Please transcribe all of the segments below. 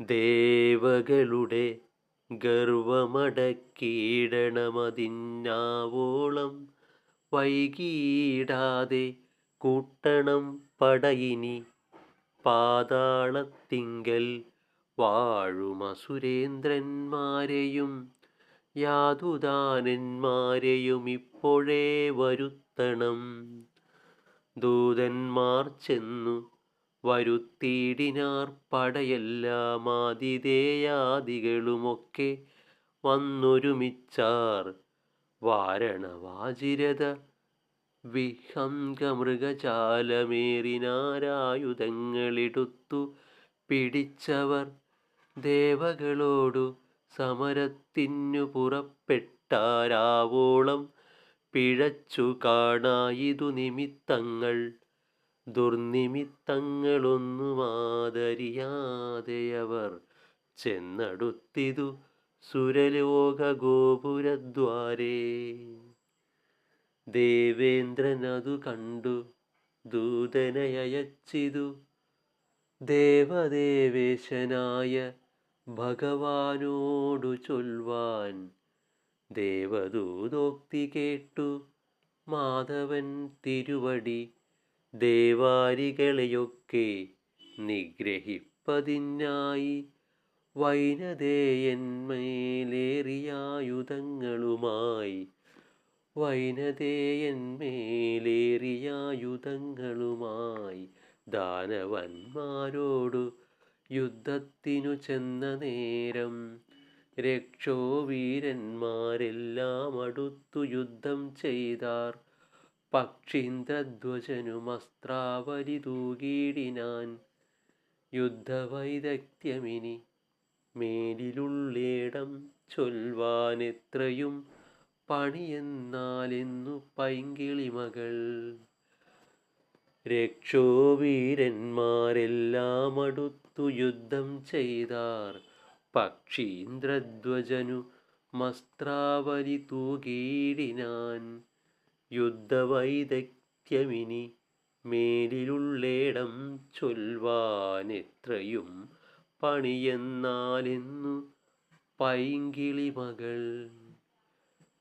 ദേവകളുടെ ഗർവമടക്കിയിടണമതിന്നാവോളം വൈകിയിടാതെ കൂട്ടണം പടയിനി പാതാളത്തിങ്കൽ വാഴുമസുരേന്ദ്രന്മാരെയും യാതുദാനന്മാരെയും ഇപ്പോഴേ വരുത്തണം. ദൂതന്മാർ ചെന്നു വരുത്തിയിടിനാർ പടയെല്ലാം ആതിഥേയാദികളുമൊക്കെ വന്നൊരുമിച്ചാർ. വാരണവാചിരത വിഹംഗമൃഗജാലമേറിനാരായുധങ്ങളെടുത്തു പിടിച്ചവർ ദേവകളോടു സമരത്തിനു പുറപ്പെട്ടാരാവോളം പിഴച്ചു കാണായിതു നിമിത്തങ്ങൾ. ദുർനിമിത്തങ്ങളൊന്നുമാതരിയാതെയവർ ചെന്നടുത്തിതു സുരലോക ഗോപുരദ്വാരേ ദേവേന്ദ്രൻ അതു കണ്ടു ദൂതനയച്ചിതു ദേവദേവേശനായ ഭഗവാനോടു ചൊൽവാൻ ദേവദൂതോക്തി കേട്ടു. മാധവൻ തിരുവടി ദേവാരികളെയൊക്കെ നിഗ്രഹിപ്പതിനായി വൈനതേയന്മേലേറിയായുധങ്ങളുമായി. വൈനതേയന്മേലേറിയായുധങ്ങളുമായി ദാനവന്മാരോടു യുദ്ധത്തിനു ചെന്ന നേരം രക്ഷോവീരന്മാരെല്ലാം അടുത്തു യുദ്ധം ചെയ്താർ. പക്ഷീന്ദ്രധ്വജനുമസ്ത്രാവലി തൂകിയിടിനാൻ യുദ്ധവൈദഗ്ധ്യമിനി മേലിലുള്ളേടം ചൊൽവാനെത്രയും പണിയെന്നാലെന്നു പൈങ്കിളിമകൾ. രക്ഷോവീരന്മാരെല്ലാം അടുത്തു യുദ്ധം ചെയ്താർ പക്ഷീന്ദ്രധ്വജനു മസ്ത്രാവലി തൂകിയിടിനാൻ യുദ്ധവൈദഗ്ധ്യമിനി മേലിലുള്ളേടം ചൊൽവാനെത്രയും പണിയെന്നാലെന്നു പൈങ്കിളി മകൾ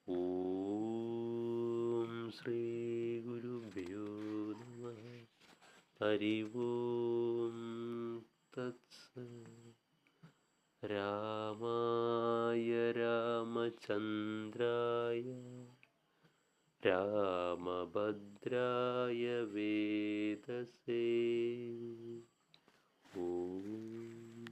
ഓം ശ്രീ ഗുരുഭ്യോ നമ തത്സ. രാമായ രാമചന്ദ്രായ. रामभद्राय वेदसे